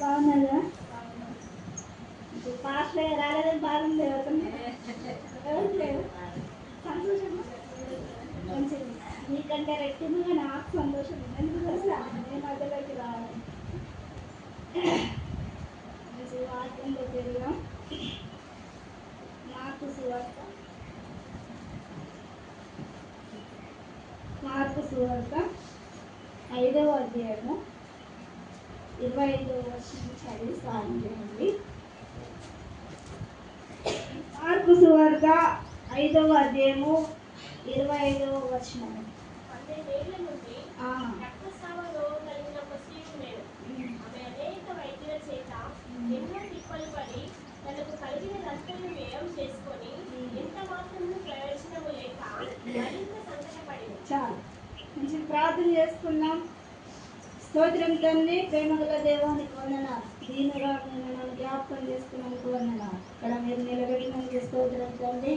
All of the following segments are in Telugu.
బాగున్నారా? పాస్ రాలేదని బాగుంది ఎవరికన్నా? సంతోషం మంచిది. నీకంటే రెట్టింపుగా నాకు సంతోషం ఉంది. ఎందుకు తెలుసా? నేను మధ్యలోకి రావాలి. సువార్థంలో వాక్యంలో తిరిగాం మార్పు సువార్త. మార్పు సువార్త. ఐదవ అధ్యాయము. ఇరవై ఐదవ వర్షం చదివి స్నానం చేయండి మార్పు సువార్త ఐదవ అధ్యాయము ఇరవై ఐదవ ఎన్నో తిప్పలు పడి తనకు కలిగిన వ్యయం చేసుకొని ఎంత ప్రయోజనము లేక మరింత సంకటపడింది చాలు. మంచి ప్రార్థన చేసుకున్నాం స్తోత్రం తండ్రి ప్రేమగల దేవానికి వందన. దీనుగా నేను నన్ను జ్ఞాపకం చేసుకున్నందుకు వందన. ఇక్కడ మీరు నిలబెట్టినందుకు స్తోత్రం తండ్రి.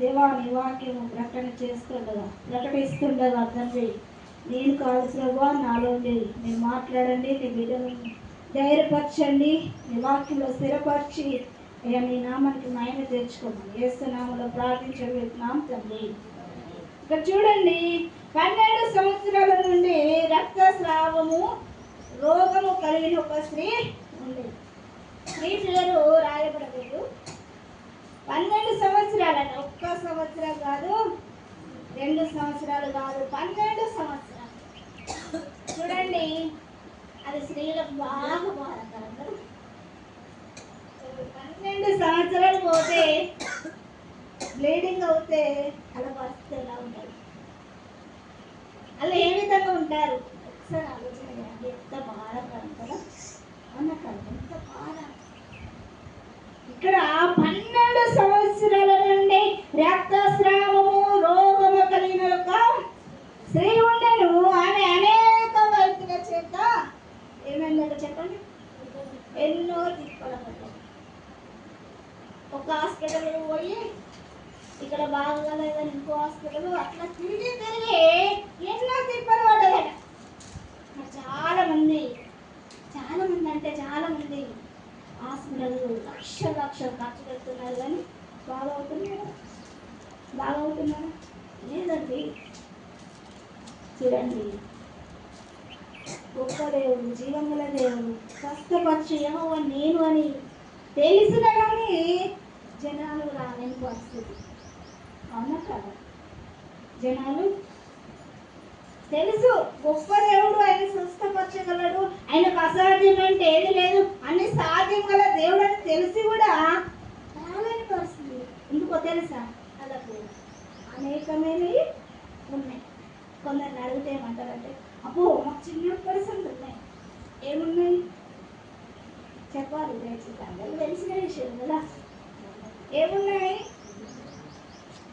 దేవాని వాక్యము ప్రకటన చేస్తుండగా ప్రకటిస్తుండగా తండ్రి. నేను కాదు ప్రభా నాలో లేదు మీరు మాట్లాడండి నీ బిడ్డను ధైర్యపరచండి నీ వాక్యంలో స్థిరపరిచి అయ్యా నీ నామానికి నాయన తెచ్చుకోమని ఏస్తున్నాములో ప్రార్థించగలుగుతున్నాం తండ్రి. ఇక్కడ చూడండి పన్నెండు సంవత్సరాల నుండి రక్తస్రావము రోగము కలిగిన ఒక స్త్రీ ఉంది. స్త్రీ పేరు రాయబడలేదు. పన్నెండు సంవత్సరాలట ఒక్క సంవత్సరం కాదు రెండు సంవత్సరాలు కాదు పన్నెండు సంవత్సరాలు. చూడండి అది స్త్రీలకు బాగా బాధాకరం పన్నెండు సంవత్సరాలు పోతే బ్లీడింగ్ అవుతే అలా పరిస్థితి ఎలా ఉంటుంది అలా ఏ విధంగా ఉంటారు? ఒకసారి ఆలోచన చేయండి ఎంత బాధపడం కదా అవునా కదా ఎంత బాధ ఇక్కడ పన్నెండు సంవత్సరాల నుండి రక్తస్రావము రోగము కలిగిన ఒక స్త్రీ ఉండెను. ఆమె అనేక వైద్యుల చేత ఏమైందంటే చెప్పండి? ఎన్నో తిప్పల ఒక హాస్పిటల్ పోయి ఇక్కడ బాగా లేదని ఇంకో హాస్పిటల్. అట్లా తిరిగి తిరిగి ఎన్నో తిప్పలు పడ్డాయట. మరి చాలా మంది చాలా మంది అంటే చాలా మంది హాస్పిటల్ లక్ష లక్షలు ఖర్చు పెడుతున్నారు కానీ బాగా అవుతున్నారు బాగా అవుతున్నారు లేదండి. చూడండి. గొప్ప దేవుడు జీవముల దేవుడు కష్టపరచు ఏమో నేను అని తెలిసిన కానీ జనాలు రాలేని పరిస్థితి. అవునా కదా జనాలు తెలుసు గొప్ప దేవుడు ఆయన స్వస్థపరచగలడు. ఆయనకు అసాధ్యం అంటే ఏది లేదు. అన్ని సాధ్యం గల దేవుడు అని తెలిసి కూడా రాలేని పరిస్థితి. ఎందుకో తెలుసా? అలాగే అనేకమైనవి ఉన్నాయి. కొందరిని అడిగితే ఏమంటారంటే అబ్బో మాకు చిన్న పరిస్థితులు ఉన్నాయి. ఏమున్నాయి? చెప్పాలి. దయచేసి అందరూ తెలిసిన విషయం కదా. ఏమున్నాయి?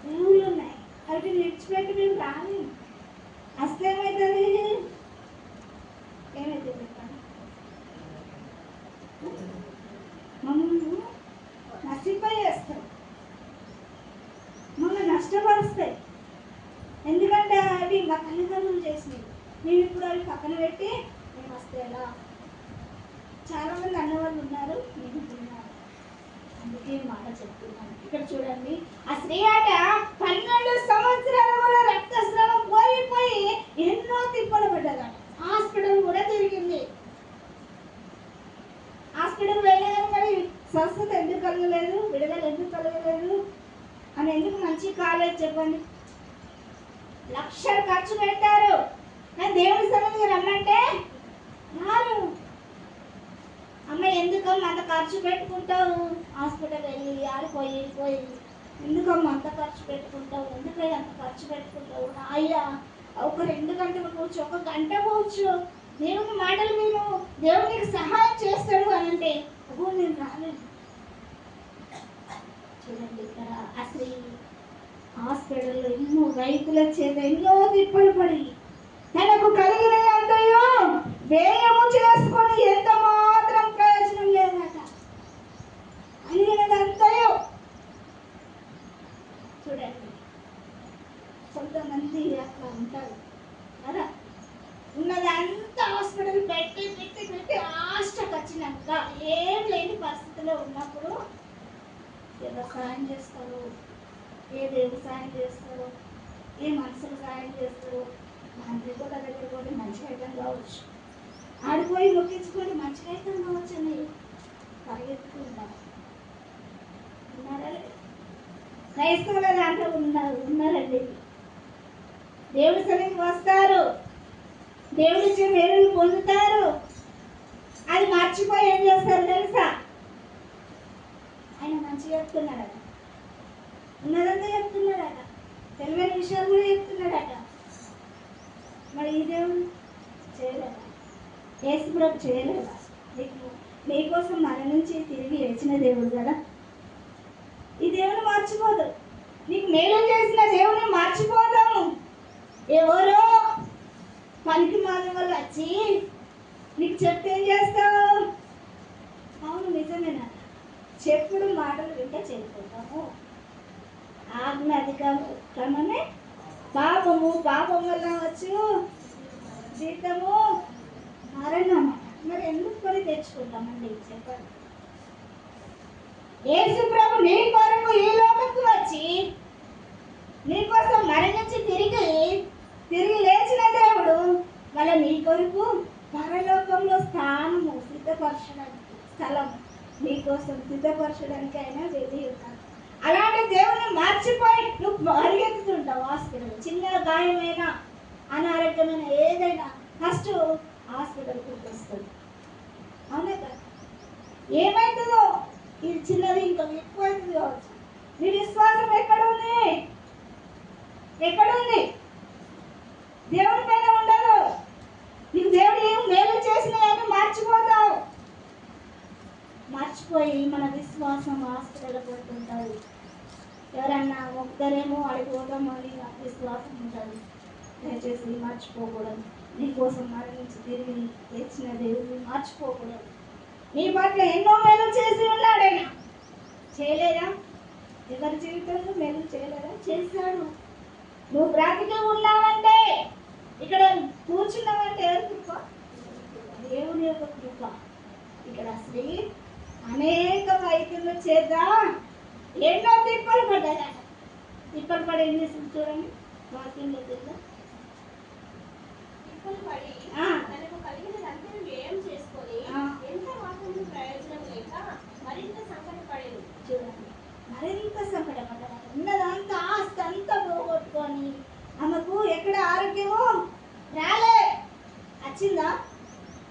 దేవుళ్ళు ఉన్నాయి అవి విడిచిపెట్టి మేము రాలేము అసలు ఏమవుతుంది ఏమైతుంది చెప్పండి. మమ్మల్ని నశింపజేస్తాయి. మమ్మల్ని నష్టపరుస్తాయి. ఎందుకంటే అవి మా తల్లిదండ్రులు చేసినవి. నేను ఇప్పుడు అవి పక్కన పెట్టి మేము వస్తే ఎలా? చాలామంది అన్నవాళ్ళు ఉన్నారు. నేను ఈ మాట చెప్తున్నాను? ఇక్కడ చూడండి. ఆ స్త్రీ ఆట పన్నెండు సంవత్సరాల వల్ల రక్తస్రావం పోయి పోయి ఎన్నో తిప్పలు పడ్డదట హాస్పిటల్ కూడా తిరిగింది. హాస్పిటల్ వెళ్ళగానే కానీ స్వస్థత ఎందుకు కలగలేదు? విడుదల ఎందుకు కలగలేదు? అని ఎందుకు మంచి కాలేదు చెప్పండి? లక్షలు ఖర్చు పెడతారు దేవుడి సన్నిధికి రమ్మంటే రారు. అమ్మ ఎందుకమ్మా అంత ఖర్చు పెట్టుకుంటావు? హాస్పిటల్ వెళ్ళి ఆడిపోయి పోయి ఎందుకమ్మా అంత ఖర్చు పెట్టుకుంటావు? ఎందుకయ్యా అంత ఖర్చు పెట్టుకుంటావు? అయ్యా ఒక రెండు గంటలు కూర్చో ఒక గంట కూర్చో దేవుని మాటలు విను. దేవుడు నీకు సహాయం చేస్తాడు అని అంటే అబ్బో నేను రాలేదు చూడండి ఇక్కడ ఆ స్త్రీ హాస్పిటల్లో ఎన్నో రైతుల చేత ఎన్నో తిప్పలు పడి తనకు కలిగిన అంతయో వ్యయము చేసుకో ఎంత మాత్రం ప్రయోజనం లేదట కలిగినదంతయో చూడండి కొంతమంది అట్లా ఉంటారు కదా ఉన్నది అంతా హాస్పిటల్ పెట్టి పెట్టి పెట్టి లాస్ట్కి వచ్చిన పరిస్థితుల్లో ఉన్నప్పుడు ఎవరు సాయం చేస్తారు ఏ దేవుడు సాయం చేస్తారు ఏ మనుషులు సాయం చేస్తారు మంత్రి కూడా దగ్గర పోతే మంచిగా అయితే కావచ్చు ఆడిపోయి మొక్కించుకొని మంచిగా అయితే కావచ్చు అని పరిగెత్తుకుంటారు ఉన్నారా లేదా? క్రైస్తవుల దాంట్లో ఉన్నారు ఉన్నారండి. దేవుడి సన్నిధికి వస్తారు. దేవుడి నుంచి మేలులు పొందుతారు. అది మర్చిపోయి ఏం చేస్తారు తెలుసా? ఆయన మంచిగా చెప్తున్నాడట. ఉన్నదంతా చెప్తున్నాడట. తెలివైన విషయాలు కూడా చెప్తున్నాడట. మరి ఈ దేవుడు చేయలేదా? యేసుప్రభు చేయలేదా? నీకు నీకోసం మన నుంచి తిరిగి లేచిన దేవుడు కదా. మర్చిపోదు. నీకు మేలు చేసిన దేవుని మర్చిపోతాము ఎవరో పనికి మాని వాళ్ళు వచ్చి నీకు చెప్తే ఏం చేస్తావు? అవును నిజమేనా? చెప్పుడు మాటలు వింటే చెడిపోతాము ఆజ్ఞ అధికారమే పాపము. పాపం వల్ల వచ్చు జీతము మరణం. మరి ఎందుకు కొని తెచ్చుకుంటామండి? చెప్పండి. యేసు ప్రభు నీ కొరకు ఈ లోకకు వచ్చి నీ కోసం మరణించి తిరిగి తిరిగి లేచిన దేవుడు మళ్ళీ నీ కొరకు పరలోకంలో స్థానము సిద్ధపరచడానికి స్థలం నీ కోసం సిద్ధపరచడానికి అయినా వెళ్ళి ఉంటాను అలాంటి దేవుని మర్చిపోయి నువ్వు పరిగెత్తుతుంటావు హాస్పిటల్ చిన్న గాయమైన అనారోగ్యమైన ఏదైనా ఫస్ట్ హాస్పిటల్కి వస్తుంది అవునా కదా? ఏమవుతుందో ఇది చిన్నది ఇంకా ఎక్కువైంది కావచ్చు. నీ విశ్వాసం ఎక్కడ ఉంది ఎక్కడ ఉంది దేవుని పైన ఉండదు. నీకు దేవుడు ఏం మేలు చేసినా మర్చిపోతావు. మర్చిపోయి మన విశ్వాసం హాస్పిటల్ ఎవరన్నా ఒక్కరేమో అడిగిపోతాం అని విశ్వాసం ఉంటుంది. దయచేసి మర్చిపోకూడదు. నీకోసం మరణించి తిరిగి తెచ్చిన దేవుడిని మర్చిపోకూడదు. నీ పట్ల ఎన్నో మేలు చేసి ఉన్నాడు. చేయలేదా? ఎవరి జీవితంలో మేలు చేయలేదా? చేశాడు. నువ్వు బ్రతికి ఉన్నావంటే ఇక్కడ కూర్చున్నావంటే ఎవరి కృప? దేవుని యొక్క కృప. ఇక్కడ స్త్రీ అనేక వైద్యుల చేత ఎన్నో తిప్పలు పడ్డాయట. తిప్పలు పడి ఏం చేసింది చూడండి. వాక్యంలో తెలుసా? తిప్పలు పడి. తనకు కలిగినదంతా వ్యయం చేసుకొని ప్రయోజనం లేక మరింత సంకటపడేది చూడండి మరింత సంకటపడ్డాడు ఉన్నదంతా ఆస్తి అంతా పోగొట్టుకొని ఆమెకు ఎక్కడ ఆరోగ్యమో? రాలే. వచ్చిందా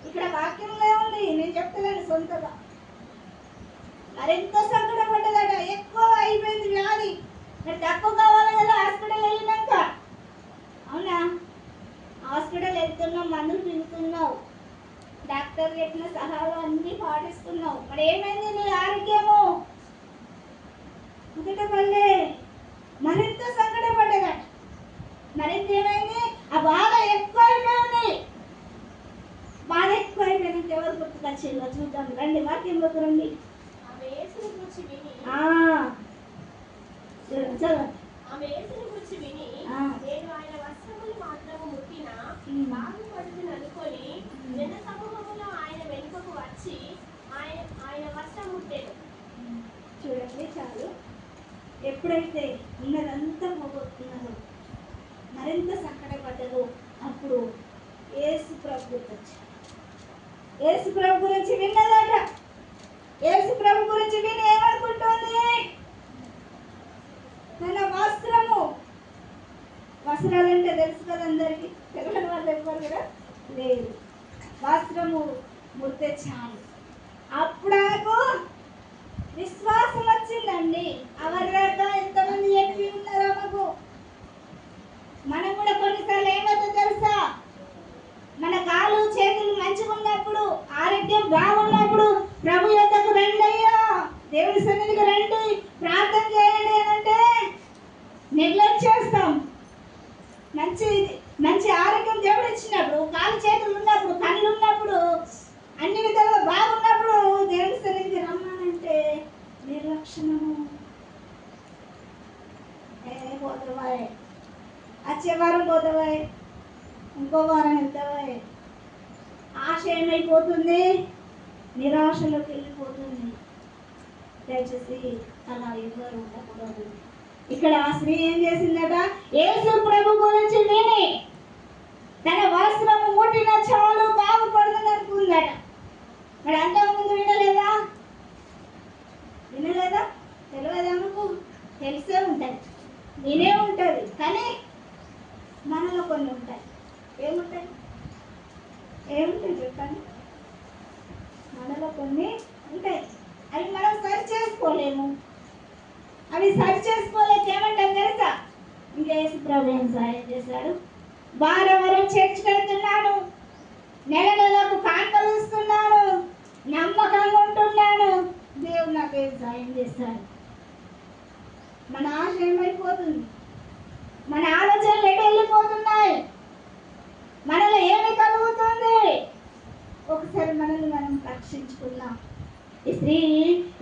ఇక్కడ వాక్యంలో ఉంది నేను చెప్తున్నాను సొంతగా. మరింత సంకటపడ్డదట ఎక్కువ అయిపోయింది వ్యాధి. మరి తక్కువ కావాలి కదా హాస్పిటల్ వెళ్ళినాక. అవునా? హాస్పిటల్ వెళ్తున్నావు మందులు పిలుతున్నావు డాక్టర్ చెప్పిన సలహాలు అన్నీ పాటిస్తున్నావు. మరి ఏమైంది నీ ఆరోగ్యము? మొదట మళ్ళీ మరింత సంకటపడ్డదట మరింత ఏమైంది? ఆ బాధ ఎక్కువైపోయింది. బాధ ఎక్కువ ఎవరు గుర్తుకొచ్చిందో? చూద్దాం. రండి వాక్యంలోకి రండి ఆమె యేసుని గురించి విని ఆ, చదవండి, చదవండి. ఆమె యేసుని గురించి విని ఆ. నేను ఆయన వస్త్రములు మాత్రము ముట్టిన ఉమ్. బాగుపడుతుంది అనుకొని జన సమూహములో ఆయన వెనుకకు వచ్చి ఆయన ఆయన వస్త్రం ముట్టాడు చూడండి చాలు ఎప్పుడైతే ఉన్నదంతా పోగొట్టుకున్నారో మరింత సంకటపడ్డదో అప్పుడు ఏసు ప్రభు గుర్తొచ్చాడు ఏసు ప్రభు గురించి విన్నదట ఏసు ప్రభు గురించి విని ఏమనుకుంటుంది తన వస్త్రము వస్త్రాలంటే తెలుసు కదా అందరికి? తెలియని వాళ్ళు ఎవ్వరు కూడా లేదు వస్త్రము ముడితే చాలు. అప్పుడు ఆమెకు విశ్వాసం వచ్చిందండి. అవరాక ఎంతమంది చెప్పి ఉన్నారు ఆమెకు మనం కూడా కొన్నిసార్లు ఏమవుతుందో తెలుసా? మన కాలు చేతులు మంచిగా ఉన్నప్పుడు ఆరోగ్యం బాగున్నప్పుడు ప్రభు యొక్కకు రండి అయ్యా దేవుని సన్నిధికి రండి ప్రార్థన చేయండి అంటే నెగ్లెక్ట్ మంచి మంచి ఆరోగ్యం దేవుడు ఇచ్చినప్పుడు కాలు చేతులు ఉన్నప్పుడు కళ్ళు ఉన్నప్పుడు అన్ని విధాలుగా బాగున్నప్పుడు దేవుని సన్నిధికి రమ్మానంటే నిర్లక్ష్యము. ఏ పోతావాయ్ వచ్చే వారం పోతావాయ్ ఇంకో వారం వెళ్తావాయ్? ఆశ ఏమైపోతుంది? నిరాశలోకి వెళ్ళిపోతుంది. దయచేసి అలా ఎవరు ఉండకూడదు. ఇక్కడ ఆ స్త్రీ ఏం చేసిందట? యేసు ప్రభు గురించి విని తన వస్త్రం ముట్టిన చాలు బాగుపడుతుంది అనుకుందట. మరి అంతకుముందు వినలేదా? వినలేదా? తెలియదా మీకు తెలిసే ఉంటుంది. వినే ఉంటుంది కానీ మనలో కొన్ని ఉంటాయి. ఏముంటాయి? ఏముంటాయి చెప్పండి? మనలో కొన్ని ఉంటాయి. అవి మనం సరి చేసుకోలేము. అవి సరి చేసుకోలేక ఏమంటాం తెలుసా? ఇంకా యేసు ప్రభు ఏం సహాయం చేశాడు? వారం వారం చర్చ్ వెళ్తున్నాను నెల నెలకు కాంకలు ఇస్తున్నాను నమ్మకంగా ఉంటున్నాను దేవుడు నాకు ఏం సాయం చేశాడు? మన ఆశ ఏమైపోతుంది? మన ఆలోచనలు ఎటు వెళ్ళిపోతున్నాయి? మనలో ఏమి కలుగుతుంది? ఒకసారి మనల్ని మనం రక్షించుకుందాం. స్త్రీ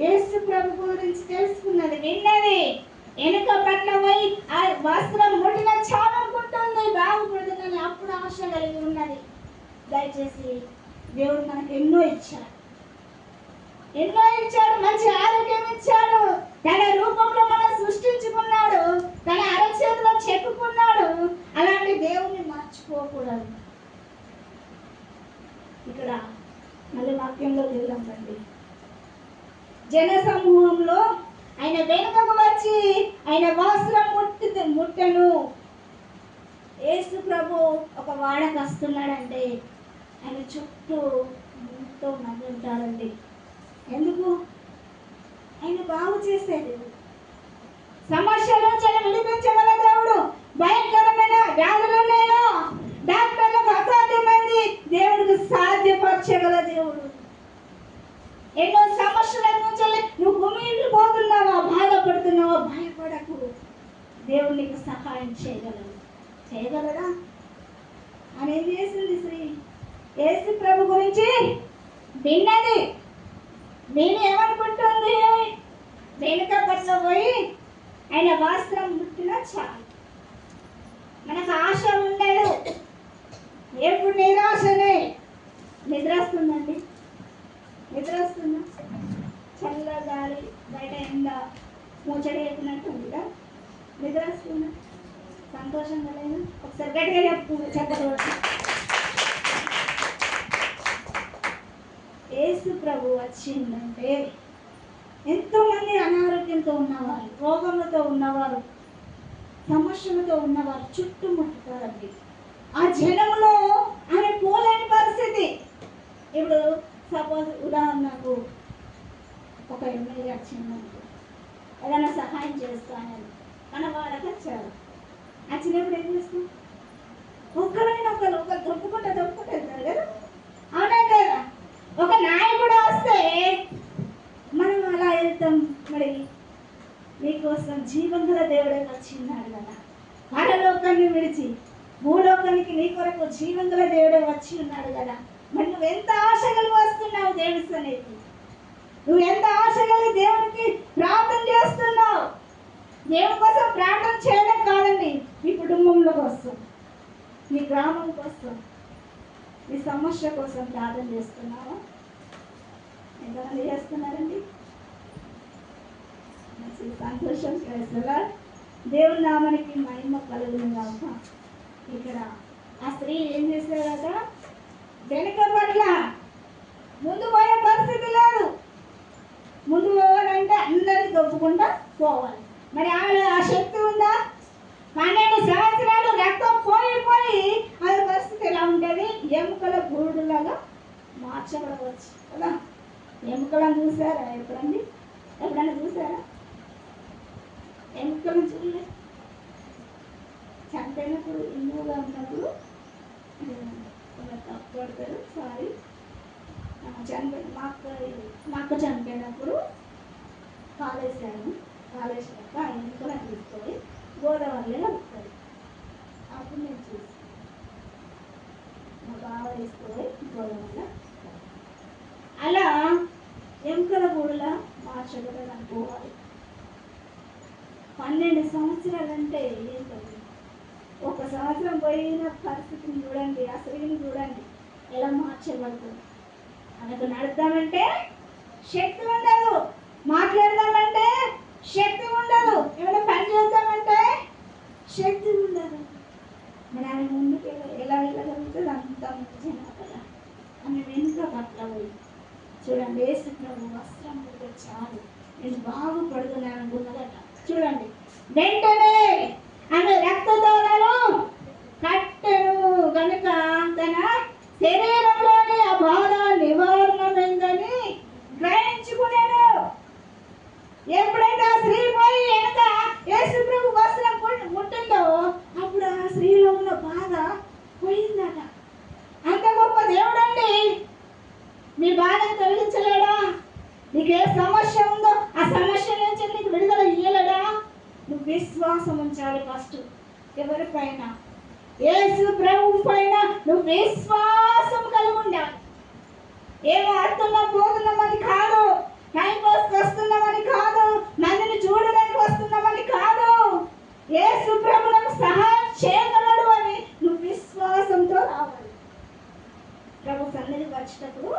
యేసు ప్రభు గురించి తెలుసుకున్నది విన్నది. వెనుక పట్ల పోయి ఆ వస్త్రం ముట్టిన చాలనుకుంటుంది బాగుపడుతుందని అప్పుడు ఆశ కలిగి ఉన్నది. దయచేసి దేవుడు మనకు ఎన్నో ఇచ్చాడు. ఎన్నో ఇచ్చాడు మంచి ఆరోగ్యం ఇచ్చాడు. తన రూపంలో మనం సృష్టించుకున్నాడు. తన అరచేతిలో చెప్పుకున్నాడు అలాంటి దేవుణ్ణి మర్చిపోకూడదు. ఇక్కడ మళ్ళీ వాక్యంలో వెళ్దాం జన సమూహంలో ఆయన వెనుకకు వచ్చి ఆయన వస్త్రం ముట్టు ముట్టను. యేసు ప్రభు ఒక వాడకు వస్తున్నాడంటే ఆయన చుట్టూ ఎంతో మంది ఉంటారండి. ఎందుకు? ఆయన బాగు చేసేది సమస్యల చాలా ఆయన విడిపించగల దేవుడు భయంకరమైన వ్యాధులున్నాయో డాక్టర్లకు అసాధ్యమైంది. దేవుడికి సాధ్యపరచగల దేవుడు. ఎన్నో సమస్యలు నుంచి నువ్వు గుమిండి పోతున్నావా? బాధపడుతున్నావా? భయపడకు. దేవుడు నీకు సహాయం చేయగలడు. చేయగలడా? అని ఏం చేసింది శ్రీ? యేసు ప్రభు గురించి విన్నది. నేను ఏమనుకుంటుంది? వెనుక పట్ల పోయి ఆయన వాస్త్రం ముట్టినా చాలు. మనకు ఆశ ఉండదు. ఎప్పుడు నిరాశనే. నిద్రస్తుందండి? నిద్ర వస్తుందా చల్ల గాలి బయట ఎండ ముచ్చడి వేసినట్టు ఉందా నిద్ర వస్తుందా సంతోషంగా లేదు ఒకసారి గట్టిగా చెప్పు చెప్పకూడదు ఏసు ప్రభు వచ్చిందంటే ఎంతోమంది అనారోగ్యంతో ఉన్నవారు రోగములతో ఉన్నవారు సమస్యలతో ఉన్నవారు చుట్టుముట్టుతారండి ఆ జనములో ఆమె పోలేని పరిస్థితి ఇప్పుడు సపోజ్ నాకు ఒక ఎమ్మెల్యే వచ్చిందంటే ఏదైనా సహాయం చేస్తానని మన వాళ్ళకి వచ్చారు వచ్చినప్పుడు ఏం చేస్తాం? ఒక్కరైనా ఒకరు ఒకరు దొప్పుకుంటా దొప్పుకుంటే వెళ్తారు కదా. అవునా కదా? ఒక నాయకుడు వస్తే మనం అలా వెళ్తాం మరి. నీకోసం జీవంగల దేవుడే వచ్చిన్నాడు కదా. పరలోకాన్ని విడిచి భూలోకానికి నీ కొరకు జీవంగల దేవుడే వచ్చి ఉన్నాడు కదా. మరి నువ్వు ఎంత ఆశ కలిగి వస్తున్నావు దేవుడి సన్నిధికి? నువ్వు ఎంత ఆశ కలిగి దేవునికి ప్రార్థన చేస్తున్నావు? దేవుని కోసం ప్రార్థన చేయడం కాదండి మీ కుటుంబంలో కోసం మీ గ్రామం కోసం మీ సమస్య కోసం ప్రార్థన చేస్తున్నావా? ఎంతమంది చేస్తున్నారండి? సంతోషం చేస్తున్నా దేవుని నామానికి మహిమ కలుగును కాక ఇక్కడ ఆ స్త్రీ ఏం చేశారు కదా వెనుక పట్ల ముందు పోయే పరిస్థితి లేదు. ముందు పోవాలంటే అందరిని దొప్పుకుంటా పోవాలి. మరి ఆమె ఆ శక్తి ఉందా? పన్నెండు సంవత్సరాలు రక్తం పోయి పోయి అది పరిస్థితి ఎలా ఉంటుంది ఎముకల గురుడులాగా మార్చబడవచ్చు కదా? ఎముకలను చూసారా ఎప్పుడండి? ఎప్పుడైనా చూసారా ఎముకలను చూడలేదు చంపినప్పుడు ఇన్నుగా ఉన్నప్పుడు పడతారు సారీ. చనిపోయిన మా అక్క మా అక్క చనిపోయినప్పుడు కాలేసాను ఆయన ఆ నాకు తీసుకొని గోదావరిలో కలుపుతారు అప్పుడు నేను చూసి మా బావ తీసుకొని గోదావరిలో అలా ఎముకల గూడులా మార్చగలరు అనుకోవాలి పన్నెండు సంవత్సరాలంటే ఏంటండి ఒక సంవత్సరం పోయిన పరిస్థితిని చూడండి ఆ స్త్రీని చూడండి. ఎలా మార్చబడుతుంది ఆమెకు నడుద్దామంటే శక్తి ఉండదు. మాట్లాడదామంటే శక్తి ఉండదు. ఏమైనా పని చేద్దామంటే శక్తి ఉండదు. మరి ఆమె ముందుకు ఎలా ఎలా వెళ్ళగలుగుతుంది? అంత ముందు కదా. ఆమె వెనుక పట్ల పోయి చూడండి వేసి ప్రభు వస్త్రం ఉంటే చాలు. నేను బాగుపడుతున్నాను అనుకున్నదట. చూడండి వెంటనే ఆమె రక్తదోలను కట్టెను కనుక తన శరీరంలోని ఆ బాధ నివారణమైందని గ్రహించుకున్నాడు ఎప్పుడైతే ఆ స్త్రీ పోయి వెనక యేసు వస్త్రం ముట్టిందో అప్పుడు ఆ స్త్రీలో ఉన్న బాధ పోయిందట. అంత గొప్ప దేవుడండి. నీ బాధను తొలగించలేడా? నీకు ఏ సమస్య ఉందో? ఆ సమస్య నుంచి నీకు విడుదల ఇయ్యలేడా? నువ్వు విశ్వాసం ఉంచాలి ఫస్ట్ ఎవరిపైన? యేసు ప్రభు పైన నువ్వు విశ్వాసం కలిగి ఉండాలి ఏమో ఆడుతున్నాం పోతున్నామని కాదు. టైం పాస్ వస్తున్నామని కాదు. నన్ను చూడడానికి వస్తున్నామని కాదు. యేసు ప్రభులకు సహాయం చేయగలడు అని నువ్వు విశ్వాసంతో రావాలి. ప్రభు సన్నిధి వచ్చినప్పుడు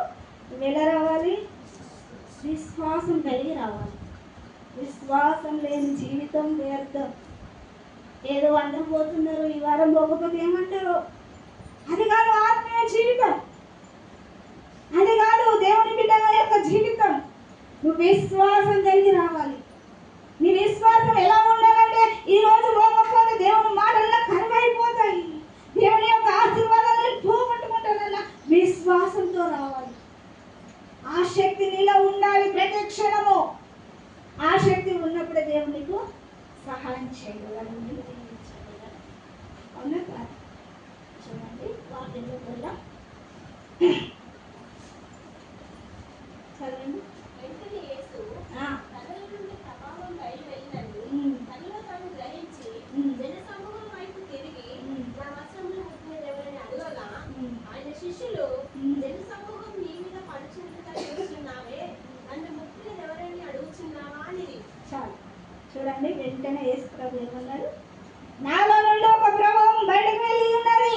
నువ్వు ఎలా రావాలి? విశ్వాసం కలిగి రావాలి. విశ్వాసం లేని జీవితం వ్యర్థం. ఏదో అందరూ పోతున్నారు ఈ వారం పోకపోతే ఏమంటారు? అది కాదు ఆత్మీయ జీవితం. అది కాదు దేవుని బిడ్డల యొక్క జీవితం. నువ్వు విశ్వాసం కలిగి రావాలి. నీ విశ్వాసం ఎలా ఉండాలంటే ఈ రోజు పోకపోతే దేవుని మాటల్లో కరువైపోతాయి. దేవుని యొక్క ఆశీర్వాదాలను పోగొట్టుకుంటానన్న విశ్వాసంతో రావాలి. ఆ శక్తి నీలో ఉండాలి ప్రతి క్షణము. ఆ శక్తి ఉన్నప్పుడే దేవుడు నీకు సహాయం చేయగలరు అవునా చూడండి వాక్యంలో కూడా. చదవండి వెంటనే యేసు ఆ, తనలో నుండి ప్రభావం బయలువెళ్ళినట్టు ఉమ్, తనలో తాను గ్రహించి ఉమ్, జనసమూహం వైపు తిరిగి ఉమ్, నా వస్త్రములు ముట్టినది ఎవరని అడగగా ఉమ్. ఆయన శిష్యులు ఉమ్. జనసమూహం నీ మీద పడుచున్నట్టుగా చూస్తున్నావే నన్ను ముట్టినది ఎవరని అడుగుచున్నావా అని చాలు చూడండి వెంటనే యేసు ప్రభు ఏమన్నాడు నాలో నుండి ఒక ప్రభావం బయటకు వెళ్ళి ఉన్నది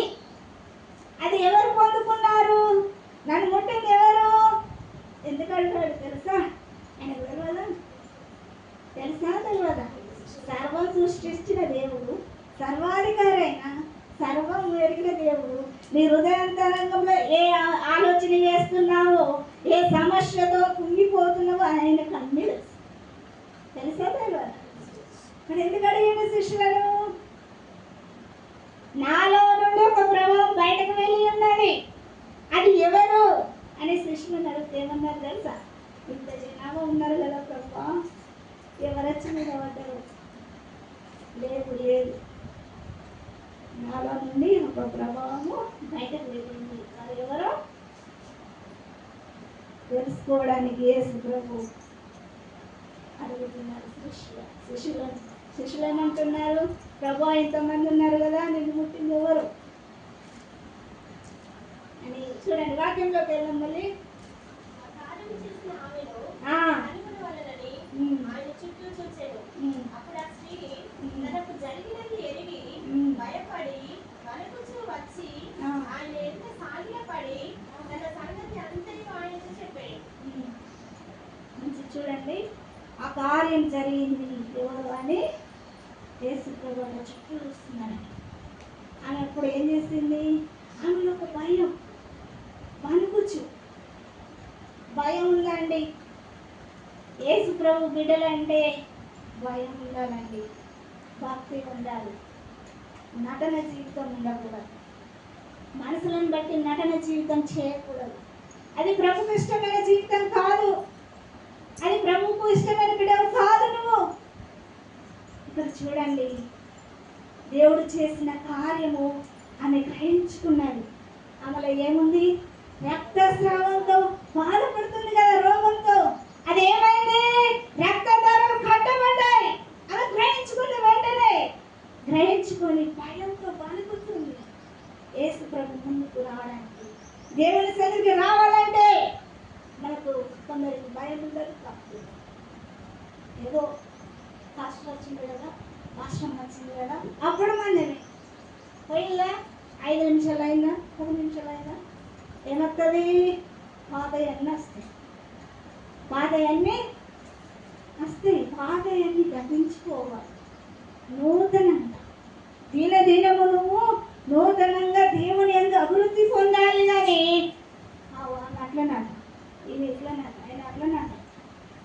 అది ఎవరు పొందుకున్నారు నన్ను ముట్టింది ఎవరు ఎందుకు అంటాడు తెలుసా ఆయన తెలియదా తెలుసా తెలియదా సర్వం సృష్టించిన దేవుడు సర్వాధికారైన సర్వం ఎరిగిన దేవుడు. నీ హృదయాంతరంగంలో ఏ ఆలోచన చేస్తున్నావో ఏ సమస్యతో కుంగిపోతున్నావో ఆయనకు అన్ని తెలుసు తెలుసా తెలియదా మరి ఎందుకు అడిగిన శిష్యులను? నాలో నుండి ఒక ప్రభావం బయటకు వెళ్ళి ఉన్నది. అది ఎవరు? అని శిష్యులను అడిగితే ఏమన్నారు తెలుసా? ఇంత జనాభా ఉన్నారు కదా ప్రభా. ఎవరొచ్చి మీద పడ్డారు లేదు లేదు. నాలో నుండి ఒక ప్రభావము బయటకు వెళ్ళింది అది ఎవరు? తెలుసుకోవడానికి యేసు ప్రభు అడుగుతున్నారు. శిష్యులు శిష్యులను శిష్యులు ఏమంటున్నారు? ప్రభు ఇంతమంది ఉన్నారు కదా? నిన్ను ముట్టింది ఎవరు? అని చూడండి వాక్యంలోకి వెళ్ళాం మళ్ళీ. ఆయన చుట్టూ అప్పుడు తనకు జరిగినది ఎరిగి. భయపడి వణకుచూ వచ్చి. ఆయన ఎంత సాగిలపడి తన సంగతి అంతయు ఆయనకు చెప్పాడు. మంచి చూడండి. ఆ కార్యం జరిగింది ఎవరు అని యేసు ప్రభు చుట్టూ చూస్తున్నాడు. ఆమె అప్పుడు ఏం చేసింది? ఆమెలో ఒక భయం. వణుకుచు. భయం ఉందండి. యేసు ప్రభు బిడ్డలంటే భయం ఉండాలండి. భక్తి ఉండాలి. నటన జీవితం ఉండకూడదు. మనసులను బట్టి నటన జీవితం చేయకూడదు. అది ప్రభుకు ఇష్టమైన జీవితం కాదు. అది ప్రభుకు ఇష్టమైన బిడ్డలు కాదు నువ్వు. ఇక్కడ చూడండి. దేవుడు చేసిన కార్యము ఆమె గ్రహించుకున్నాడు ఆమెలో ఏముంది? రక్తస్రావంతో బాధపడుతుంది కదా రోగంతో. అది ఏమైంది? రక్తధారలు కట్టబడ్డాయి. ఆమె గ్రహించుకున్న గ్రహించుకొని భయంతో బాధపడుతుంది. యేసు ప్రభు ముందుకు రావడానికి. దేవుని సన్నిధికి రావాలంటే మనకు కొందరికి భయం ఉండదు తప్పు. ఏదో కష్టం వచ్చింది కదా కష్టం వచ్చింది కదా అప్పుడు మనమే. పోయిందా? ఐదు నిమిషాలు అయిందా? పది నిమిషాలు అయిందా? ఏమవుతుంది పాత అన్నీ వస్తాయి పాత అన్నీ వస్తాయి బాధ అన్ని గతించుకోవాలి. నూతనంగా. దిన దినము నువ్వు నూతనంగా దేవుని ఎందు అభివృద్ధి పొందాలి కానీ అట్లనాట ఇది ఎట్లనాట ఆయన అట్లనాట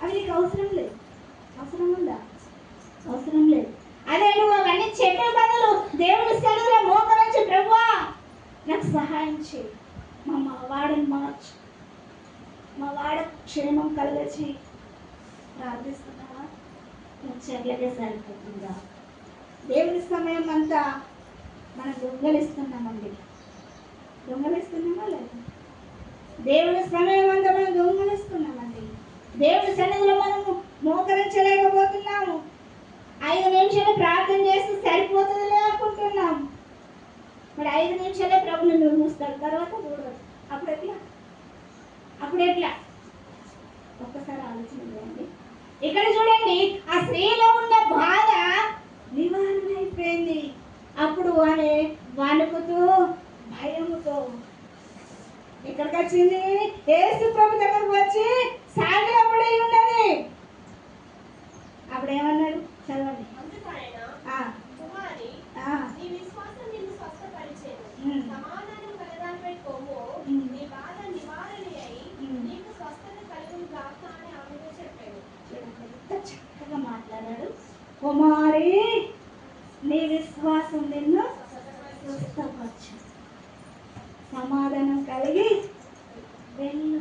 అవి నీకు అవసరం లేదు. అవసరం ఉందా? అవసరం లేదు. అదే నువ్వు అవన్నీ చెప్పే బదులు దేవుని సెలవులో మోకరించి ప్రభువా నాకు సహాయం చేయి. మా మా వాడని మార్చు. మా వాడ క్షేమం కలగచి ప్రార్థిస్తున్నావా? చెట్లకే సరిపోతుందా? దేవుని సమయం అంతా మనం దొంగలిస్తున్నామండి. దొంగలిస్తున్నామా లేదా? దేవుని సమయం అంతా మనం దొంగలిస్తున్నామండి. దేవుని సన్నిధిలో మనము మోకరించలేకపోతున్నాము. ఐదు నిమిషాలు ప్రార్థన చేస్తే సరిపోతుందిలే అనుకుంటున్నాం మరి ఐదు నిమిషాలే ప్రభుని నువ్వు తర్వాత చూడదు అప్పుడు ఎట్లా? అప్పుడు ఎట్లా? ఒక్కసారి ఆలోచన చేయండి. ఇక్కడ చూడండి ఆ స్త్రీలో ఉన్న బాధ నివారణ అయిపోయింది అప్పుడు వాడే వణుకుతూ భయముతో ఇక్కడికి వచ్చింది ఏసు ప్రభు దగ్గరకు వచ్చి సాగిలపడి ఉన్నది. అప్పుడు ఏమన్నాడు చదవండి అందుకు ఆయన ఆ, కుమారి ఆ, నీ విశ్వాసం నిన్ను స్వస్థపరిచేను ఉమ్. సమాధానం కలదానిపై కొమ్ము ఉమ్. నీ బాధ నివారణ అయి ఉమ్. నీకు స్వస్థత కలుగును గాక అని ఆమెతో చెప్పాను చూడండి, ఎంత చక్కగా మాట్లాడాడు కుమారి నీ విశ్వాసం నిన్ను స్వస్థపరచు సమాధానం కలిగి వెళ్ళు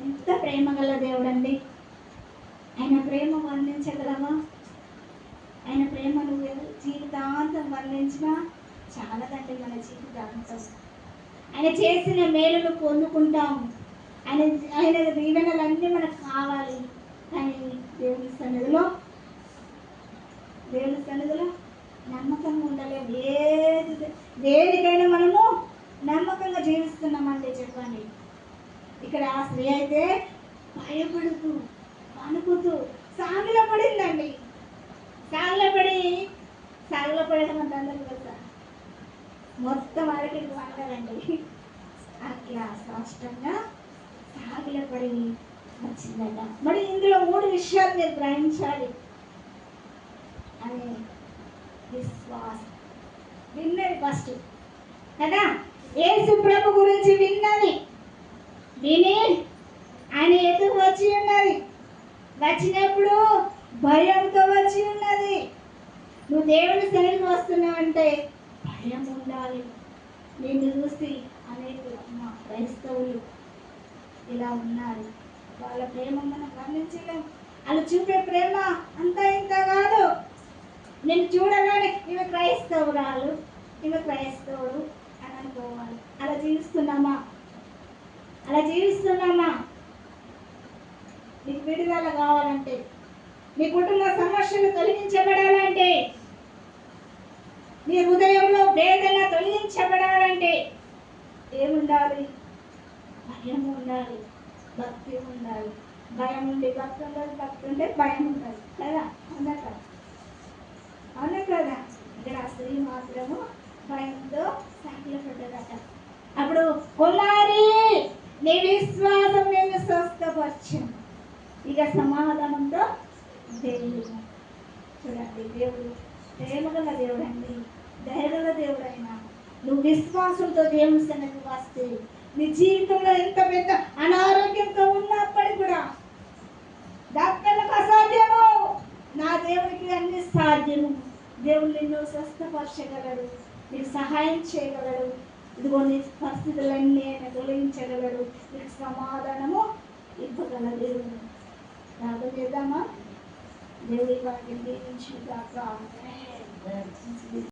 ఎంత ప్రేమ గల దేవుడండి ఆయన ప్రేమ వర్ణించగలవా ఆయన ప్రేమ నువ్వు ఎంత జీవితాంతం వర్ణించినా చాలదండి మన జీవితాంతం ఆయన చేసిన మేలును పొందుకుంటాము ఆయన ఆయన దీవెనలన్నీ మనకు కావాలి కానీ దేవుని సన్నిధిలో దేవుని సన్నిధిలో నమ్మకంగా ఉండలేము ఏది దేనికైనా మనము నమ్మకంగా జీవిస్తున్నామంటే చెప్పండి. ఇక్కడ ఆ స్త్రీ అయితే భయపడుతూ అనుకుతూ సాగిలో పడిందండి. సాగిలో పడి సాగిలో పడడం అంత అందరికీ తెలుసా? మొత్తం అరకికి వంటారండి అట్లా స్పష్టంగా సాగిలో పడి వచ్చిందట. మరి ఇందులో మూడు విషయాలు మీరు గ్రహించాలి. అని విశ్వాసం. విన్నది ఫస్ట్ కదా? ఏసు ప్రభు గురించి విన్నది. విని ఆయన ఎందుకు వచ్చి ఉన్నది? వచ్చినప్పుడు భయంతో వచ్చి ఉన్నది. నువ్వు దేవుని సన్నిధికి వస్తున్నావంటే భయం ఉండాలి. నిన్ను చూసి అనేక మా క్రైస్తవులు ఇలా ఉన్నారు. వాళ్ళ ప్రేమ మనం గమనించలేము వాళ్ళు చూపే ప్రేమ అంత ఇంత కాదు. నేను చూడగానే ఇవి క్రైస్తవురాలు ఈమె క్రైస్తవుడు అని అనుకోవాలి. అలా జీవిస్తున్నామా? అలా జీవిస్తున్నామా? నీకు విడుదల కావాలంటే నీ కుటుంబ సమస్యలు తొలగించబడాలంటే నీ హృదయంలో వేదన తొలగించబడాలంటే ఏముండాలి? భయం ఉండాలి భక్తి ఉండాలి. భయం ఉండి భక్తి ఉండాలి భక్తి ఉంటే భయం ఉండాలి కదా? అవునా అవునా కదా? ఇక్కడ స్త్రీ మాత్రము భయంతో సాగిల పడ్డదట. అప్పుడు కుమారి నీ విశ్వాసం నేను స్వస్థపరచను. ఇక సమాధానంతో దేవుడు. చూడండి దేవుడు ప్రేమగల దేవుడు అండి దయగల దేవుడు అయినా నువ్వు విశ్వాసంతో దేవుని సన్నిధికి వస్తే నీ జీవితంలో ఎంత పెద్ద అనారోగ్యంతో ఉన్నప్పటికీ కూడా డాక్టర్లకు అసాధ్యము నా దేవునికి అన్ని సాధ్యము. దేవుడు నిన్ను స్వస్థపరచగలడు నీకు సహాయం చేయగలడు. ఇదిగో నీ పరిస్థితులన్నీ ఆయన తొలగించగలడు. నీకు సమాధానము ఇవ్వగల నాకు ప్రార్థన చేద్దామా? దేవుడి వాటిని దీవించుగాక.